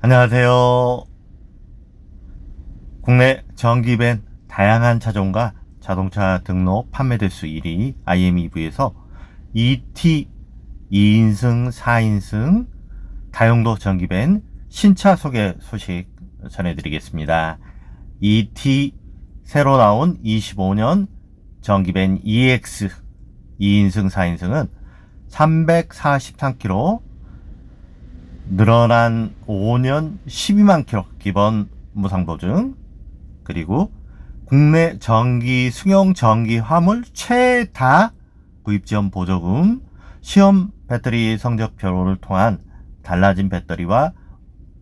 안녕하세요. 국내 전기밴 다양한 차종과 자동차 등록 판매 대수 1위 IMEV에서 ET 2인승, 4인승 다용도 전기밴 신차 소개 소식 전해드리겠습니다. ET 새로 나온 25년 전기밴 EX 2인승, 4인승은 343km 늘어난 5년 12만 킬로 기본 무상 보증 그리고 국내 전기 승용 전기 화물 최다 구입 지원 보조금 시험 배터리 성적 표를 통한 달라진 배터리와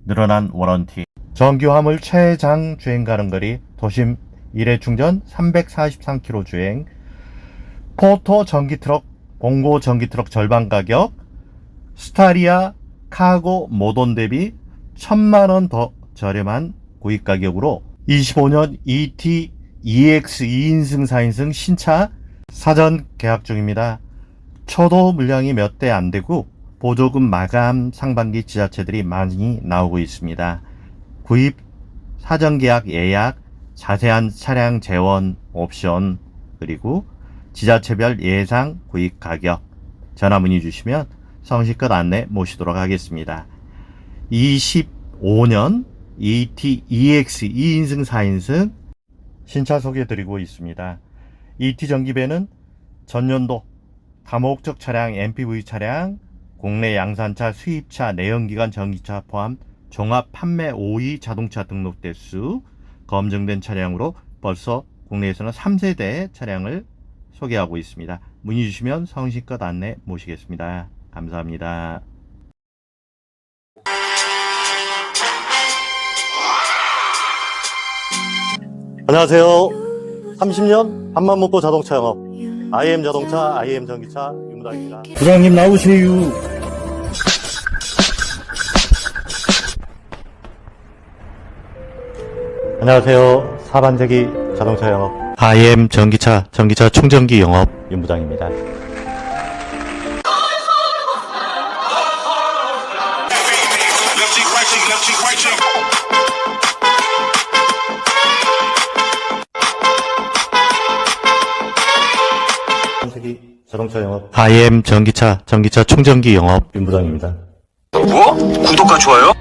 늘어난 워런티. 전기 화물 최장 주행 가는 거리 도심 1회 충전 343km 주행. 포토 전기 트럭 봉고 전기 트럭 절반 가격. 스타리아 카고 모던 대비 1000만원 더 저렴한 구입 가격으로 25년 ET EX 2인승 4인승 신차 사전 계약 중입니다. 초도 물량이 몇 대 안 되고 보조금 마감 상반기 지자체들이 많이 나오고 있습니다. 구입, 사전 계약 예약, 자세한 차량 재원 옵션 그리고 지자체별 예상 구입 가격 전화 문의 주시면 성실껏 안내 모시도록 하겠습니다. 25년 ET EX 2인승 4인승 신차 소개해드리고 있습니다. ET 전기배는 전년도 다목적 차량, MPV 차량, 국내 양산차, 수입차, 내연기관 전기차 포함 종합 판매 5위 자동차 등록 대수 검증된 차량으로 벌써 국내에서는 3세대 차량을 소개하고 있습니다. 문의 주시면 성실껏 안내 모시겠습니다. 감사합니다. 안녕하세요. 30년 밥만 먹고 자동차 영업 IM 자동차, IM 전기차 유무당입니다. 부장님 나오세요. 안녕하세요. 사반세기 자동차 영업 IM 전기차, 전기차 충전기 영업 윤부장입니다. 세기 자동차 영업 IM 전기차, 전기차 충전기 영업 윤부장입니다. 뭐? 구독과 좋아요?